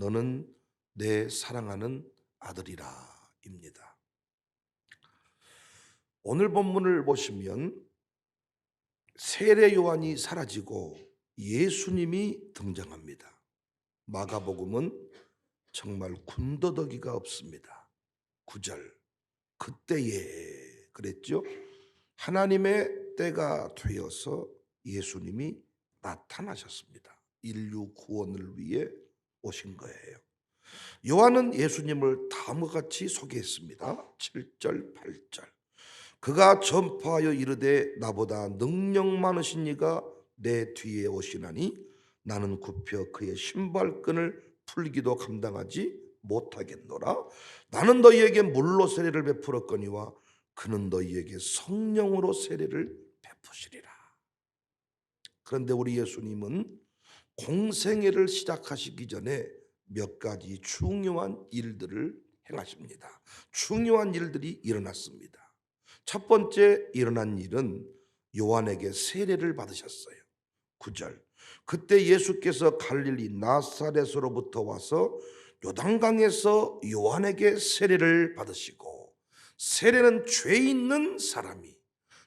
너는 내 사랑하는 아들이라 입니다. 오늘 본문을 보시면 세례 요한이 사라지고 예수님이 등장합니다. 마가복음은 정말 군더더기가 없습니다. 9절 그때에 그랬죠. 하나님의 때가 되어서 예수님이 나타나셨습니다. 인류 구원을 위해 오신 거예요. 요한은 예수님을 다음과 같이 소개했습니다. 7절, 8절. 그가 전파하여 이르되 나보다 능력 많으신 이가 내 뒤에 오시나니 나는 굽혀 그의 신발끈을 풀기도 감당하지 못하겠노라. 나는 너희에게 물로 세례를 베풀었거니와 그는 너희에게 성령으로 세례를 베푸시리라. 그런데 우리 예수님은 공생애를 시작하시기 전에 몇 가지 중요한 일들을 행하십니다. 중요한 일들이 일어났습니다. 첫 번째 일어난 일은 요한에게 세례를 받으셨어요. 9절. 그때 예수께서 갈릴리 나사렛으로부터 와서 요단강에서 요한에게 세례를 받으시고 세례는 죄 있는 사람이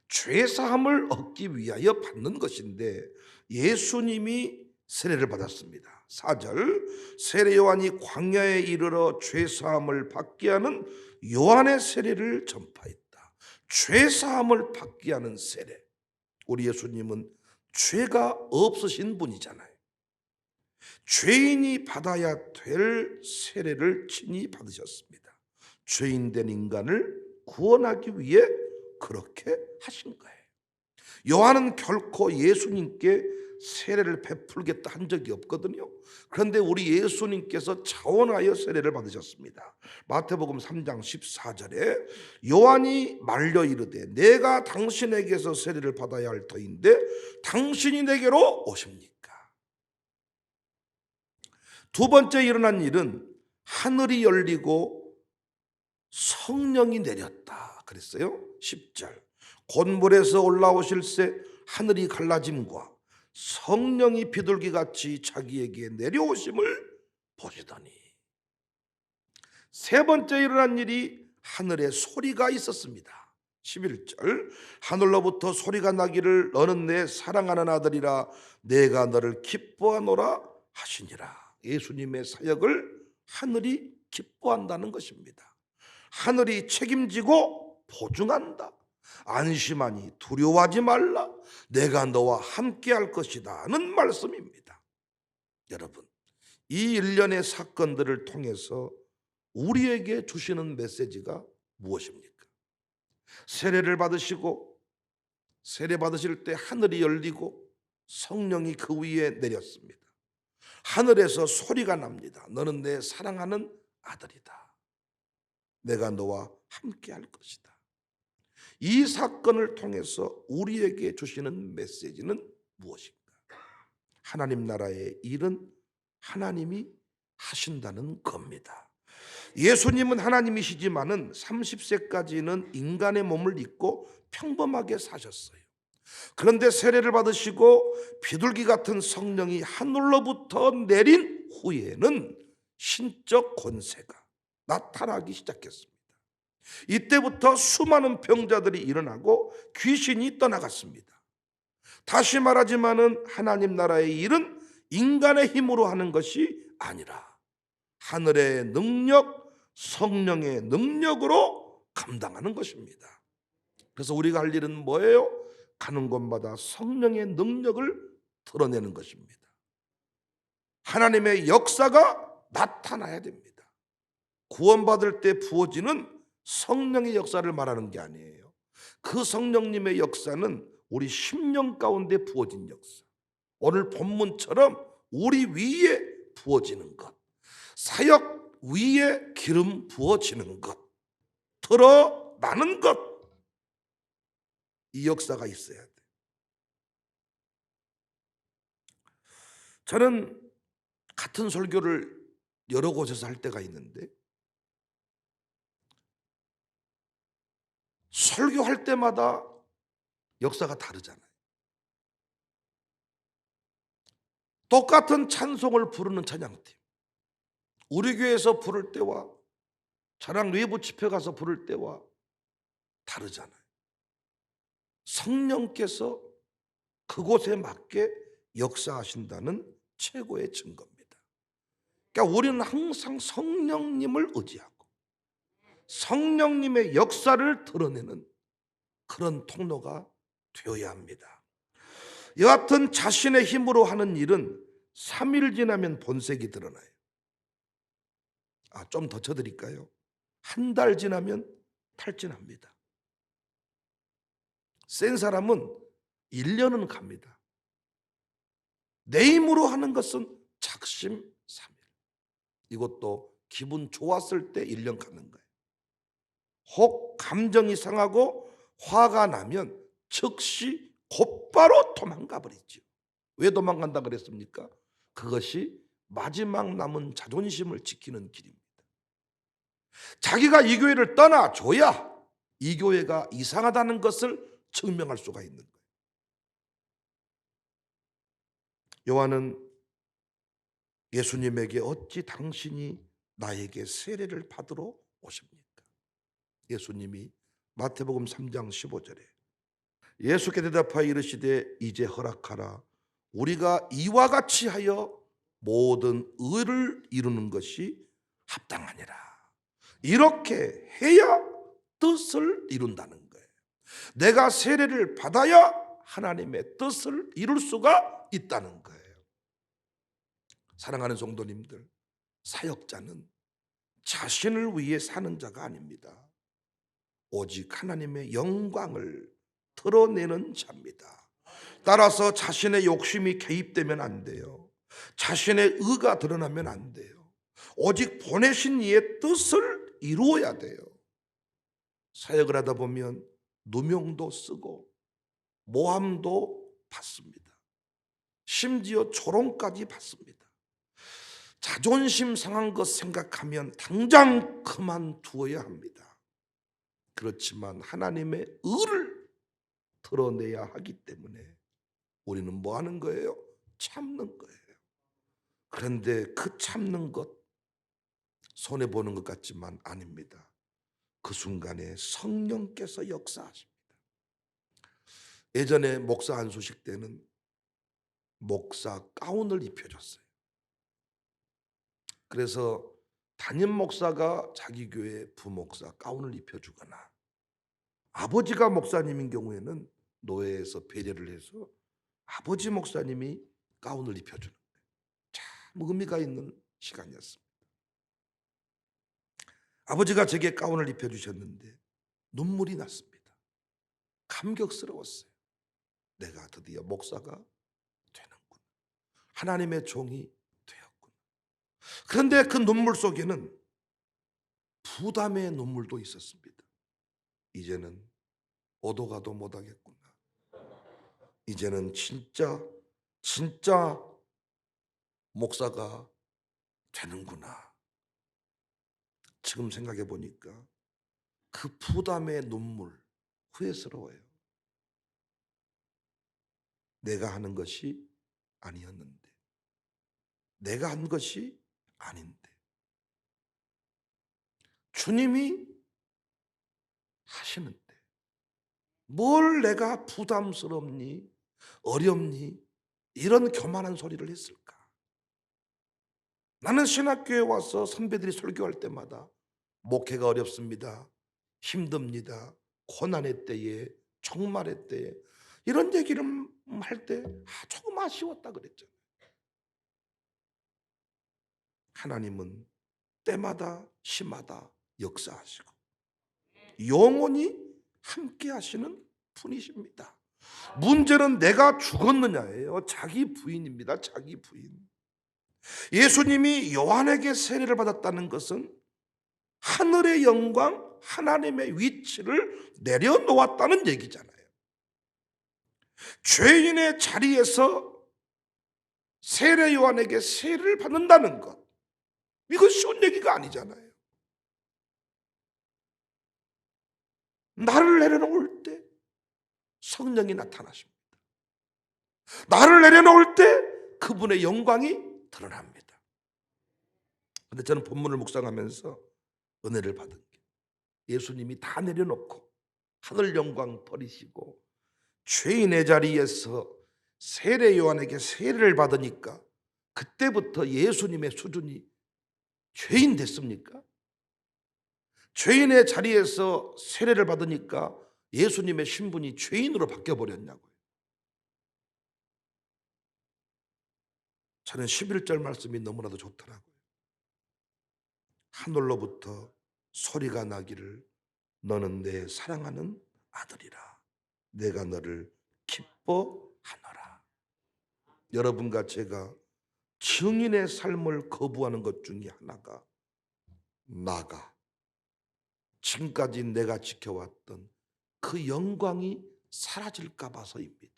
죄 사함을 얻기 위하여 받는 것인데 예수님이 세례를 받았습니다. 4절 세례 요한이 광야에 이르러 죄 사함을 받게 하는 요한의 세례를 전파했다. 죄 사함을 받게 하는 세례. 우리 예수님은 죄가 없으신 분이잖아요. 죄인이 받아야 될 세례를 친히 받으셨습니다. 죄인 된 인간을 구원하기 위해 그렇게 하신 거예요. 요한은 결코 예수님께 세례를 베풀겠다 한 적이 없거든요. 그런데 우리 예수님께서 자원하여 세례를 받으셨습니다. 마태복음 3장 14절에 요한이 말려 이르되 내가 당신에게서 세례를 받아야 할 터인데 당신이 내게로 오십니까? 두 번째 일어난 일은 하늘이 열리고 성령이 내렸다 그랬어요. 10절. 곤물에서 올라오실새 하늘이 갈라짐과 성령이 비둘기 같이 자기에게 내려오심을 보시더니 세 번째 일어난 일이 하늘에 소리가 있었습니다. 11절 하늘로부터 소리가 나기를 너는 내 사랑하는 아들이라 내가 너를 기뻐하노라 하시니라. 예수님의 사역을 하늘이 기뻐한다는 것입니다. 하늘이 책임지고 보증한다. 안심하니 두려워하지 말라. 내가 너와 함께 할 것이다. 는 말씀입니다. 여러분, 이 일련의 사건들을 통해서 우리에게 주시는 메시지가 무엇입니까? 세례를 받으시고 세례 받으실 때 하늘이 열리고 성령이 그 위에 내렸습니다. 하늘에서 소리가 납니다. 너는 내 사랑하는 아들이다. 내가 너와 함께 할 것이다. 이 사건을 통해서 우리에게 주시는 메시지는 무엇인가? 하나님 나라의 일은 하나님이 하신다는 겁니다. 예수님은 하나님이시지만은 30세까지는 인간의 몸을 입고 평범하게 사셨어요. 그런데 세례를 받으시고 비둘기 같은 성령이 하늘로부터 내린 후에는 신적 권세가 나타나기 시작했습니다. 이때부터 수많은 병자들이 일어나고 귀신이 떠나갔습니다. 다시 말하지만은 하나님 나라의 일은 인간의 힘으로 하는 것이 아니라 하늘의 능력, 성령의 능력으로 감당하는 것입니다. 그래서 우리가 할 일은 뭐예요? 가는 곳마다 성령의 능력을 드러내는 것입니다. 하나님의 역사가 나타나야 됩니다. 구원받을 때 부어지는 성령의 역사를 말하는 게 아니에요. 그 성령님의 역사는 우리 심령 가운데 부어진 역사. 오늘 본문처럼 우리 위에 부어지는 것. 사역 위에 기름 부어지는 것. 드러나는 것. 이 역사가 있어야 돼. 저는 같은 설교를 여러 곳에서 할 때가 있는데 설교할 때마다 역사가 다르잖아요. 똑같은 찬송을 부르는 찬양팀. 우리 교회에서 부를 때와 자랑 외부 집회 가서 부를 때와 다르잖아요. 성령께서 그곳에 맞게 역사하신다는 최고의 증거입니다. 그러니까 우리는 항상 성령님을 의지하고 성령님의 역사를 드러내는 그런 통로가 되어야 합니다. 여하튼 자신의 힘으로 하는 일은 3일 지나면 본색이 드러나요. 아, 좀 더 쳐드릴까요? 한 달 지나면 탈진합니다. 센 사람은 1년은 갑니다. 내 힘으로 하는 것은 작심 3일. 이것도 기분 좋았을 때 1년 가는 거예요. 혹 감정이 상하고 화가 나면 즉시 곧바로 도망가 버리죠. 왜 도망간다 그랬습니까? 그것이 마지막 남은 자존심을 지키는 길입니다. 자기가 이 교회를 떠나줘야 이 교회가 이상하다는 것을 증명할 수가 있는 거예요. 요한은 예수님에게 어찌 당신이 나에게 세례를 받으러 오십니까? 예수님이 마태복음 3장 15절에 예수께 대답하여 이르시되 이제 허락하라 우리가 이와 같이 하여 모든 의를 이루는 것이 합당하니라. 이렇게 해야 뜻을 이룬다는 거예요. 내가 세례를 받아야 하나님의 뜻을 이룰 수가 있다는 거예요. 사랑하는 성도님들, 사역자는 자신을 위해 사는 자가 아닙니다. 오직 하나님의 영광을 드러내는 자입니다. 따라서 자신의 욕심이 개입되면 안 돼요. 자신의 의가 드러나면 안 돼요. 오직 보내신 이의 뜻을 이루어야 돼요. 사역을 하다 보면 누명도 쓰고 모함도 받습니다. 심지어 조롱까지 받습니다. 자존심 상한 것 생각하면 당장 그만두어야 합니다. 그렇지만 하나님의 의를 드러내야 하기 때문에 우리는 뭐 하는 거예요? 참는 거예요. 그런데 그 참는 것 손해 보는 것 같지만 아닙니다. 그 순간에 성령께서 역사하십니다. 예전에 목사 안수식 때는 목사 가운을 입혀줬어요. 그래서 담임 목사가 자기 교회 부목사 가운을 입혀주거나 아버지가 목사님인 경우에는 노예에서 배려를 해서 아버지 목사님이 가운을 입혀주는. 참 의미가 있는 시간이었습니다. 아버지가 제게 가운을 입혀주셨는데 눈물이 났습니다. 감격스러웠어요. 내가 드디어 목사가 되는구나. 하나님의 종이. 그런데 그 눈물 속에는 부담의 눈물도 있었습니다. 이제는 오도 가도 못하겠구나. 이제는 진짜 진짜 목사가 되는구나. 지금 생각해 보니까 그 부담의 눈물 후회스러워요. 내가 하는 것이 아니었는데, 내가 한 것이 아닌데, 주님이 하시는데, 뭘 내가 부담스럽니, 어렵니, 이런 교만한 소리를 했을까? 나는 신학교에 와서 선배들이 설교할 때마다 목회가 어렵습니다. 힘듭니다. 고난의 때에, 종말의 때에 이런 얘기를 할때 아, 조금 아쉬웠다 그랬잖아요. 하나님은 때마다 시마다 역사하시고 영원히 함께 하시는 분이십니다. 문제는 내가 죽었느냐예요. 자기 부인입니다. 자기 부인. 예수님이 요한에게 세례를 받았다는 것은 하늘의 영광, 하나님의 위치를 내려놓았다는 얘기잖아요. 죄인의 자리에서 세례 요한에게 세례를 받는다는 것. 이거 쉬운 얘기가 아니잖아요. 나를 내려놓을 때 성령이 나타나십니다. 나를 내려놓을 때 그분의 영광이 드러납니다. 근데 저는 본문을 묵상하면서 은혜를 받은 게 예수님이 다 내려놓고 하늘 영광 버리시고 죄인의 자리에서 세례 요한에게 세례를 받으니까 그때부터 예수님의 수준이 죄인 됐습니까? 죄인의 자리에서 세례를 받으니까 예수님의 신분이 죄인으로 바뀌어 버렸냐고요. 저는 11절 말씀이 너무나도 좋더라고요. 하늘로부터 소리가 나기를 너는 내 사랑하는 아들이라. 내가 너를 기뻐하노라. 여러분과 제가 증인의 삶을 거부하는 것 중에 하나가 나가 지금까지 내가 지켜왔던 그 영광이 사라질까 봐서입니다.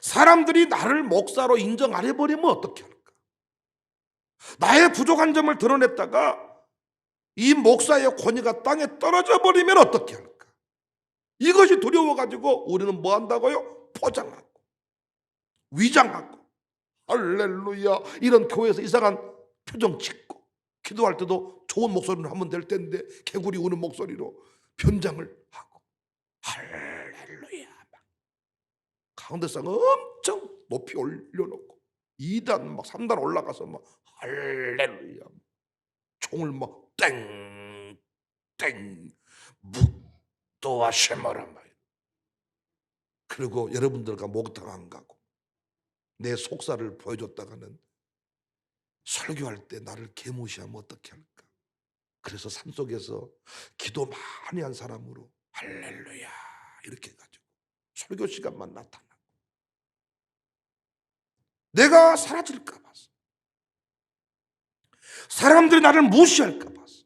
사람들이 나를 목사로 인정 안 해버리면 어떻게 할까? 나의 부족한 점을 드러냈다가 이 목사의 권위가 땅에 떨어져 버리면 어떻게 할까? 이것이 두려워가지고 우리는 뭐 한다고요? 포장하고 위장하고 할렐루야. 이런 교회에서 이상한 표정 짓고 기도할 때도 좋은 목소리로 하면 될 텐데 개구리 우는 목소리로 변장을 하고. 할렐루야. 막 가운데상 엄청 높이 올려놓고 2단 막 3단 올라가서 막 할렐루야. 총을 막 땡 땡 묵도와 쉐마라 말 그리고 여러분들과 목탕 안 가고 내 속살을 보여줬다가는 설교할 때 나를 개무시하면 어떻게 할까? 그래서 산속에서 기도 많이 한 사람으로 할렐루야 이렇게 해가지고 설교 시간만 나타나고 내가 사라질까 봐서 사람들이 나를 무시할까 봐서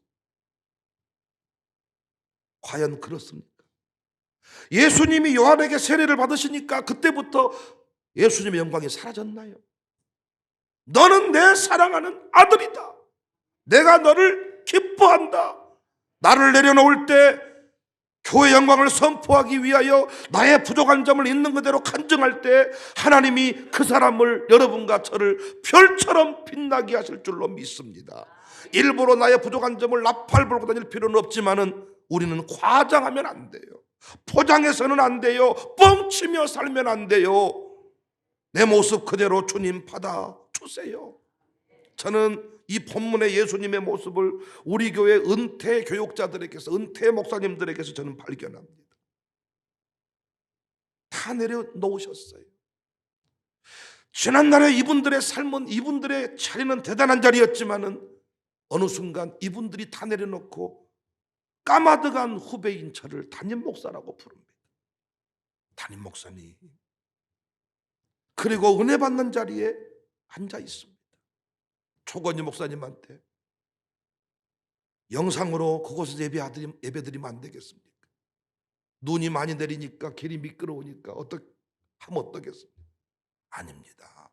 과연 그렇습니까? 예수님이 요한에게 세례를 받으시니까 그때부터 예수님의 영광이 사라졌나요? 너는 내 사랑하는 아들이다. 내가 너를 기뻐한다. 나를 내려놓을 때 교회 영광을 선포하기 위하여 나의 부족한 점을 있는 그대로 간증할 때 하나님이 그 사람을 여러분과 저를 별처럼 빛나게 하실 줄로 믿습니다. 일부러 나의 부족한 점을 나팔 불고 다닐 필요는 없지만은 우리는 과장하면 안 돼요. 포장해서는 안 돼요. 뻥치며 살면 안 돼요. 내 모습 그대로 주님 받아 주세요. 저는 이 본문의 예수님의 모습을 우리 교회 은퇴 교육자들에게서 은퇴 목사님들에게서 저는 발견합니다. 다 내려놓으셨어요. 지난날에 이분들의 삶은 이분들의 자리는 대단한 자리였지만은 어느 순간 이분들이 다 내려놓고 까마득한 후배인 저를 담임 목사라고 부릅니다. 담임 목사님. 그리고 은혜 받는 자리에 앉아 있습니다. 초건이 목사님한테 영상으로 그곳에서 예배드리, 예배드리면 안 되겠습니까? 눈이 많이 내리니까 길이 미끄러우니까 어떻게 하면 어떻겠습니까? 아닙니다.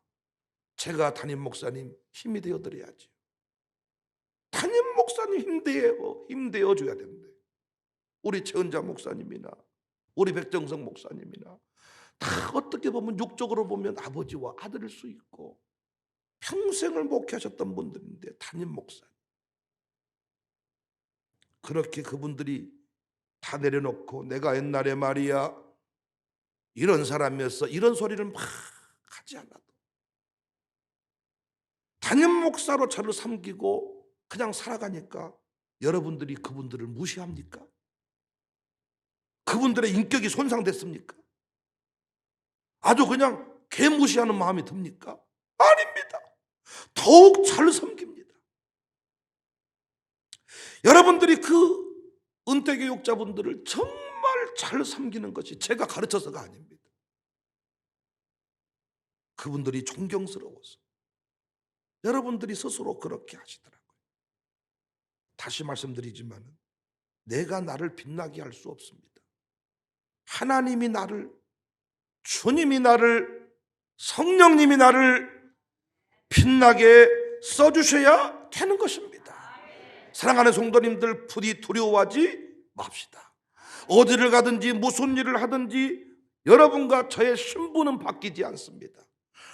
제가 담임 목사님 힘이 되어 드려야죠. 담임 목사님 힘대어 힘대어 줘야 된대. 우리 최은자 목사님이나 우리 백정성 목사님이나 다 어떻게 보면 육적으로 보면 아버지와 아들일 수 있고 평생을 목회하셨던 분들인데 담임 목사 그렇게 그분들이 다 내려놓고 내가 옛날에 말이야 이런 사람이었어 이런 소리를 막 하지 않아도 담임 목사로 저를 섬기고 그냥 살아가니까 여러분들이 그분들을 무시합니까? 그분들의 인격이 손상됐습니까? 아주 그냥 개무시하는 마음이 듭니까? 아닙니다. 더욱 잘 섬깁니다. 여러분들이 그 은퇴교육자분들을 정말 잘 섬기는 것이 제가 가르쳐서가 아닙니다. 그분들이 존경스러워서 여러분들이 스스로 그렇게 하시더라고요. 다시 말씀드리지만 내가 나를 빛나게 할 수 없습니다. 하나님이 나를 주님이 나를 성령님이 나를 빛나게 써주셔야 되는 것입니다. 사랑하는 성도님들 부디 두려워하지 맙시다. 어디를 가든지 무슨 일을 하든지 여러분과 저의 신분은 바뀌지 않습니다.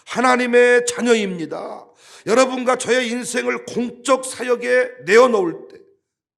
하나님의 자녀입니다. 여러분과 저의 인생을 공적 사역에 내어놓을 때,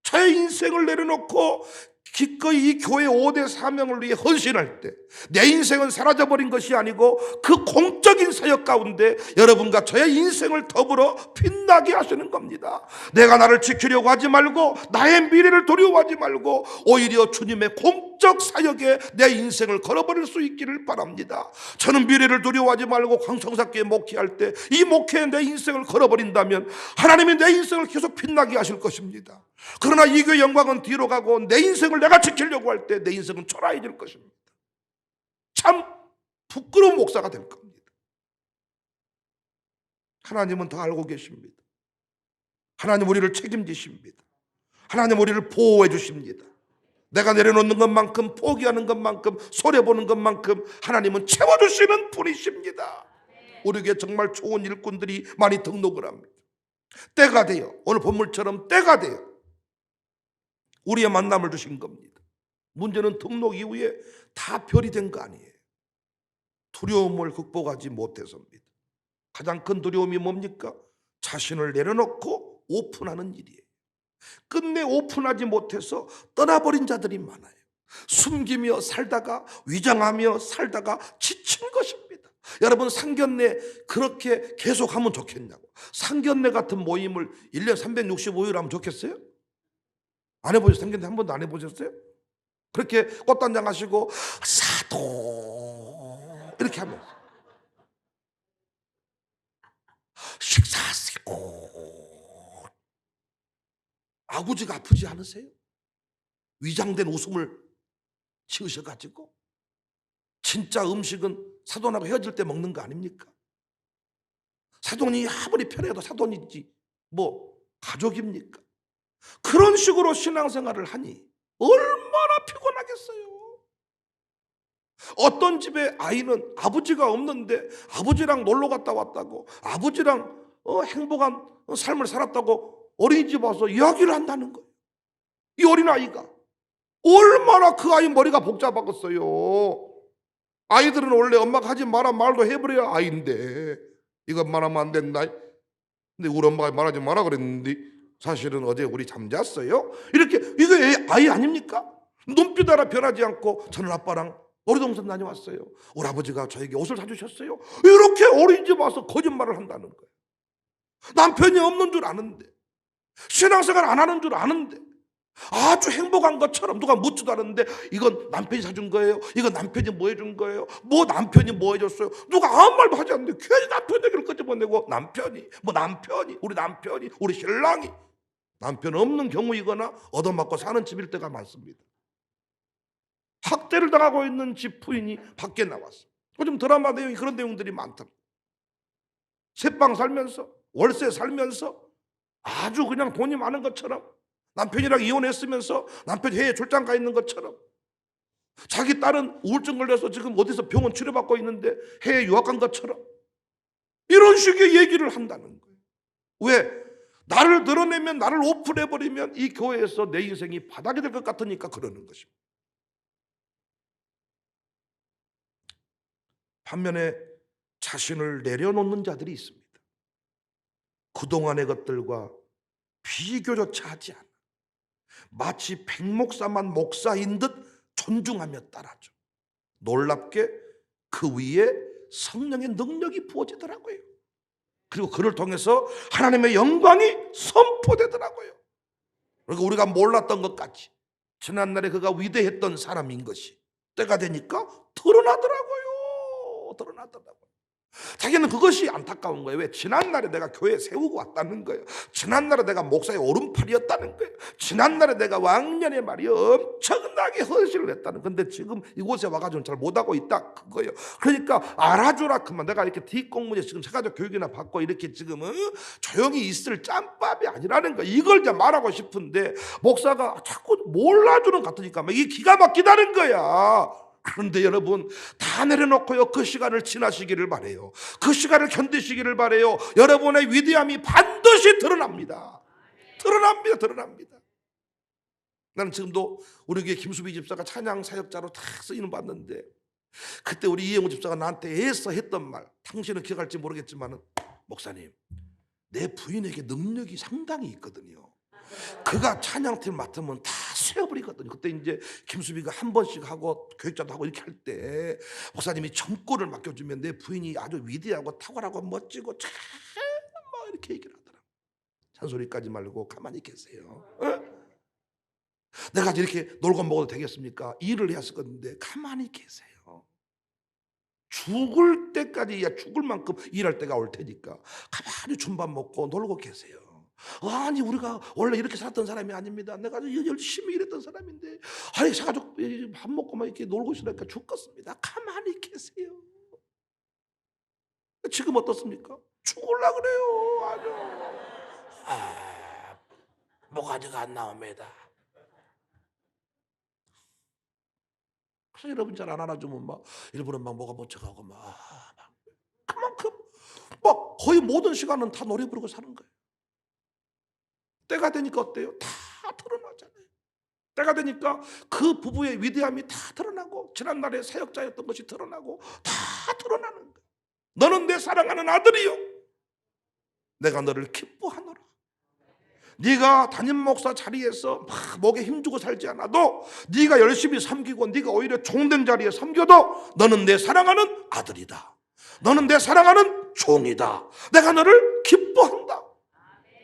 저의 인생을 내려놓고 기꺼이 이 교회 5대 사명을 위해 헌신할 때, 내 인생은 사라져버린 것이 아니고 그 공적인 사역 가운데 여러분과 저의 인생을 더불어 빛나게 하시는 겁니다. 내가 나를 지키려고 하지 말고 나의 미래를 두려워하지 말고 오히려 주님의 공 적 사역에 내 인생을 걸어버릴 수 있기를 바랍니다. 저는 미래를 두려워하지 말고 광성사교에 목회할 때 이 목회에 내 인생을 걸어버린다면 하나님이 내 인생을 계속 빛나게 하실 것입니다. 그러나 이 교회 영광은 뒤로 가고 내 인생을 내가 지키려고 할 때 내 인생은 초라해질 것입니다. 참 부끄러운 목사가 될 겁니다. 하나님은 더 알고 계십니다. 하나님 우리를 책임지십니다. 하나님 우리를 보호해 주십니다. 내가 내려놓는 것만큼 포기하는 것만큼 손해보는 것만큼 하나님은 채워주시는 분이십니다. 우리에게 정말 좋은 일꾼들이 많이 등록을 합니다. 때가 돼요. 오늘 본물처럼 때가 돼요. 우리의 만남을 주신 겁니다. 문제는 등록 이후에 다 별이 된 거 아니에요. 두려움을 극복하지 못해서입니다. 가장 큰 두려움이 뭡니까? 자신을 내려놓고 오픈하는 일이에요. 끝내 오픈하지 못해서 떠나버린 자들이 많아요. 숨기며 살다가 위장하며 살다가 지친 것입니다. 여러분 상견례 그렇게 계속하면 좋겠냐고. 상견례 같은 모임을 1년 365일 하면 좋겠어요? 안 해보셨어요? 상견례 한 번도 안 해보셨어요? 그렇게 꽃단장 하시고 사도 이렇게 하면서 식사하시고 아버지가 아프지 않으세요? 위장된 웃음을 지으셔가지고 진짜 음식은 사돈하고 헤어질 때 먹는 거 아닙니까? 사돈이 아무리 편해도 사돈이지 뭐 가족입니까? 그런 식으로 신앙생활을 하니 얼마나 피곤하겠어요. 어떤 집에 아이는 아버지가 없는데 아버지랑 놀러 갔다 왔다고 아버지랑 어, 행복한 삶을 살았다고 어린이집 와서 이야기를 한다는 거예요. 이 어린아이가 얼마나 그 아이 머리가 복잡하겠어요. 아이들은 원래 엄마가 하지 마라 말도 해버려야 아이인데 이거 말하면 안 된다. 근데 우리 엄마가 말하지 마라 그랬는데 사실은 어제 우리 잠잤어요. 이렇게 애- 아이 아닙니까? 눈빛 하나 변하지 않고 저는 아빠랑 놀이동산 다녀왔어요. 우리 아버지가 저에게 옷을 사주셨어요. 이렇게 어린이집 와서 거짓말을 한다는 거예요. 남편이 없는 줄 아는데 신앙생활 안 하는 줄 아는데 아주 행복한 것처럼 누가 묻지도 않았는데 이건 남편이 사준 거예요. 이건 남편이 뭐 해준 거예요. 뭐 남편이 뭐 해줬어요. 누가 아무 말도 하지 않는데 괜히 남편 얘기를 끄집어내고 남편이 뭐 남편이 우리 남편이 우리 신랑이 남편 없는 경우이거나 얻어맞고 사는 집일 때가 많습니다. 학대를 당하고 있는 집 부인이 밖에 나왔어. 요즘 드라마 내용이 그런 내용들이 많더라. 새빵 살면서 월세 살면서 아주 그냥 돈이 많은 것처럼 남편이랑 이혼했으면서 남편이 해외 출장 가 있는 것처럼 자기 딸은 우울증 걸려서 지금 어디서 병원 치료받고 있는데 해외 유학 간 것처럼 이런 식의 얘기를 한다는 거예요. 왜? 나를 드러내면 나를 오픈해버리면 이 교회에서 내 인생이 바닥이 될 것 같으니까 그러는 것입니다. 반면에 자신을 내려놓는 자들이 있습니다. 그동안의 것들과 비교조차 하지 않아. 마치 백목사만 목사인 듯 존중하며 따라줘. 놀랍게 그 위에 성령의 능력이 부어지더라고요. 그리고 그를 통해서 하나님의 영광이 선포되더라고요. 그리고 우리가 몰랐던 것까지 지난날에 그가 위대했던 사람인 것이 때가 되니까 드러나더라고요. 드러나더라고요. 자기는 그것이 안타까운 거예요. 왜? 지난날에 내가 교회 세우고 왔다는 거예요. 지난날에 내가 목사의 오른팔이었다는 거예요. 지난날에 내가 왕년에 말이요. 엄청나게 헌신을 했다는 근데 지금 이곳에 와가지고 잘 못하고 있다. 그거예요. 그러니까 알아주라. 그만 내가 이렇게 뒷공문에 지금 세가족 교육이나 받고 이렇게 지금 은 조용히 있을 짬밥이 아니라는 거. 이걸 이제 말하고 싶은데 목사가 자꾸 몰라주는 것 같으니까 막 이게 기가 막히다는 거야. 그런데 여러분 다 내려놓고요 그 시간을 지나시기를 바래요. 그 시간을 견디시기를 바래요. 여러분의 위대함이 반드시 드러납니다. 드러납니다. 드러납니다. 나는 지금도 우리 교회 김수비 집사가 찬양 사역자로 다 쓰이는 받는데 그때 우리 이영우 집사가 나한테 애써 했던 말 당신은 기억할지 모르겠지만 목사님 내 부인에게 능력이 상당히 있거든요. 그가 찬양팀 맡으면 다 세어버리거든요. 그때 이제 김수비가 한 번씩 하고 교육자도 하고 이렇게 할 때 목사님이 점골을 맡겨주면 내 부인이 아주 위대하고 탁월하고 멋지고 참뭐 이렇게 얘기를 하더라. 잔소리까지 말고 가만히 계세요. 어? 내가 이렇게 놀고 먹어도 되겠습니까? 일을 했을 건데 가만히 계세요. 죽을 때까지 야 죽을 만큼 일할 때가 올 테니까 가만히 줌밥 먹고 놀고 계세요. 아니 우리가 원래 이렇게 살았던 사람이 아닙니다. 내가 열심히 일했던 사람인데 아니 가족 밥 먹고만 이렇게 놀고 있으니까 죽겠습니다. 가만히 계세요. 지금 어떻습니까? 죽을라 그래요. 아주 아, 모가지가 안 나옵니다. 그래서 여러분 잘 안 안아주면 막 일부러 막 뭐가 멈춰가고 막, 아, 막 그만큼 막 거의 모든 시간은 다 노래 부르고 사는 거예요. 때가 되니까 어때요? 다 드러나잖아요. 때가 되니까 그 부부의 위대함이 다 드러나고 지난날의 사역자였던 것이 드러나고 다 드러나는 거예요. 너는 내 사랑하는 아들이요. 내가 너를 기뻐하노라. 네가 담임 목사 자리에서 막 목에 힘주고 살지 않아도 네가 열심히 섬기고 네가 오히려 종된 자리에 섬겨도 너는 내 사랑하는 아들이다. 너는 내 사랑하는 종이다. 내가 너를 기뻐한다.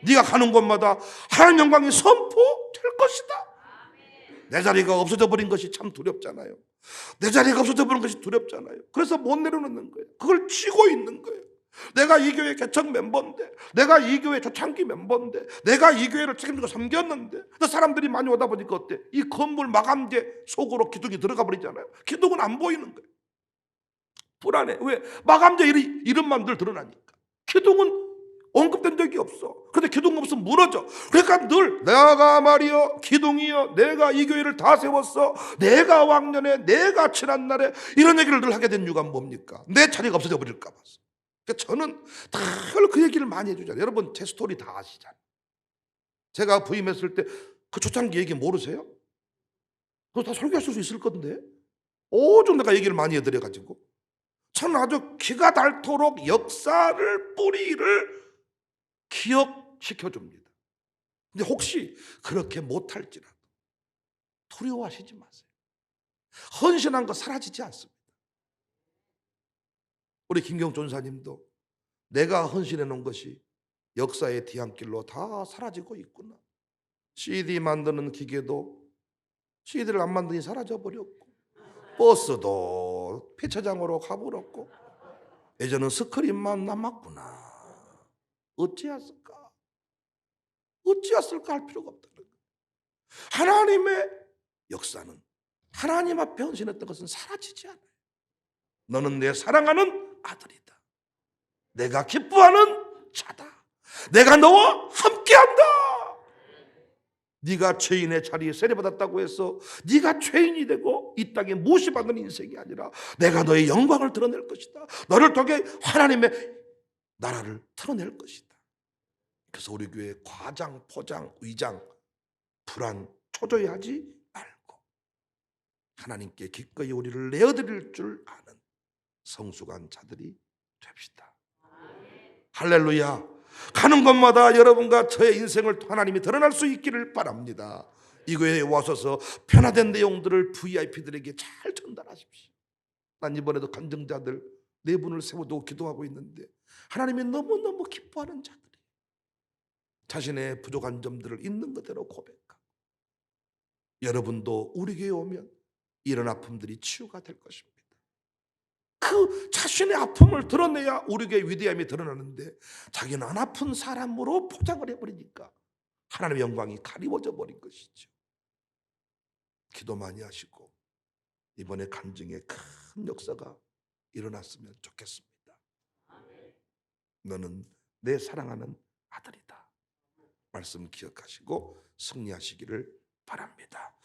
네가 가는 곳마다 하나님 영광이 선포될 것이다. 내 자리가 없어져 버린 것이 참 두렵잖아요. 내 자리가 없어져 버린 것이 두렵잖아요. 그래서 못 내려놓는 거예요. 그걸 쥐고 있는 거예요. 내가 이 교회 개척 멤버인데, 내가 이 교회 초창기 멤버인데, 내가 이 교회를 책임지고 섬겼는데, 사람들이 많이 오다 보니까 어때? 이 건물 마감재 속으로 기둥이 들어가 버리잖아요. 기둥은 안 보이는 거예요. 불안해. 왜? 마감재 이름- 이름만 늘 드러나니까. 기둥은 언급된 적이 없어. 근데 기둥 없으면 무너져. 그러니까 늘 내가 말이여 기둥이여 내가 이 교회를 다 세웠어. 내가 왕년에 내가 지난 날에 이런 얘기를 늘 하게 된 이유가 뭡니까? 내 자리가 없어져 버릴까 봐서. 그러니까 저는 늘 그 얘기를 많이 해주잖아요. 여러분 제 스토리 다 아시잖아요. 제가 부임했을 때 그 초창기 얘기 모르세요? 그거 다 설교하실 수 있을 건데. 오죽 내가 얘기를 많이 해드려가지고. 저는 아주 기가 닳도록 역사를 뿌리를 기억시켜 줍니다. 근데 혹시 그렇게 못할지라도 두려워하시지 마세요. 헌신한 거 사라지지 않습니다. 우리 김경 전사님도 내가 헌신해 놓은 것이 역사의 뒤안길로 다 사라지고 있구나. CD 만드는 기계도 CD를 안 만드니 사라져 버렸고 버스도 폐차장으로 가버렸고 예전은 스크린만 남았구나. 어찌했을까? 어찌했을까 할 필요가 없다는. 하나님의 역사는 하나님 앞에 헌신했던 것은 사라지지 않아요. 너는 내 사랑하는 아들이다. 내가 기뻐하는 자다. 내가 너와 함께한다. 네가 죄인의 자리에 세례받았다고 해서 네가 죄인이 되고 이 땅에 무시받는 인생이 아니라 내가 너의 영광을 드러낼 것이다. 너를 통해 하나님의 나라를 드러낼 것이다. 그래서 우리 교회 과장, 포장, 의장 불안 초조해하지 말고 하나님께 기꺼이 우리를 내어드릴 줄 아는 성숙한 자들이 됩시다. 할렐루야. 가는 곳마다 여러분과 저의 인생을 하나님이 드러날 수 있기를 바랍니다. 이 교회에 와서서 변화된 내용들을 VIP들에게 잘 전달하십시오. 난 이번에도 간증자들 네 분을 세워두고 기도하고 있는데 하나님이 너무너무 기뻐하는 자들이 자신의 부족한 점들을 있는 그대로 고백하고 여러분도 우리 교회에 오면 이런 아픔들이 치유가 될 것입니다. 그 자신의 아픔을 드러내야 우리 교회 위대함이 드러나는데 자기는 안 아픈 사람으로 포장을 해버리니까 하나님의 영광이 가리워져 버린 것이죠. 기도 많이 하시고 이번에 간증에 큰 역사가 일어났으면 좋겠습니다. 너는 내 사랑하는 아들이다. 말씀 기억하시고 승리하시기를 바랍니다.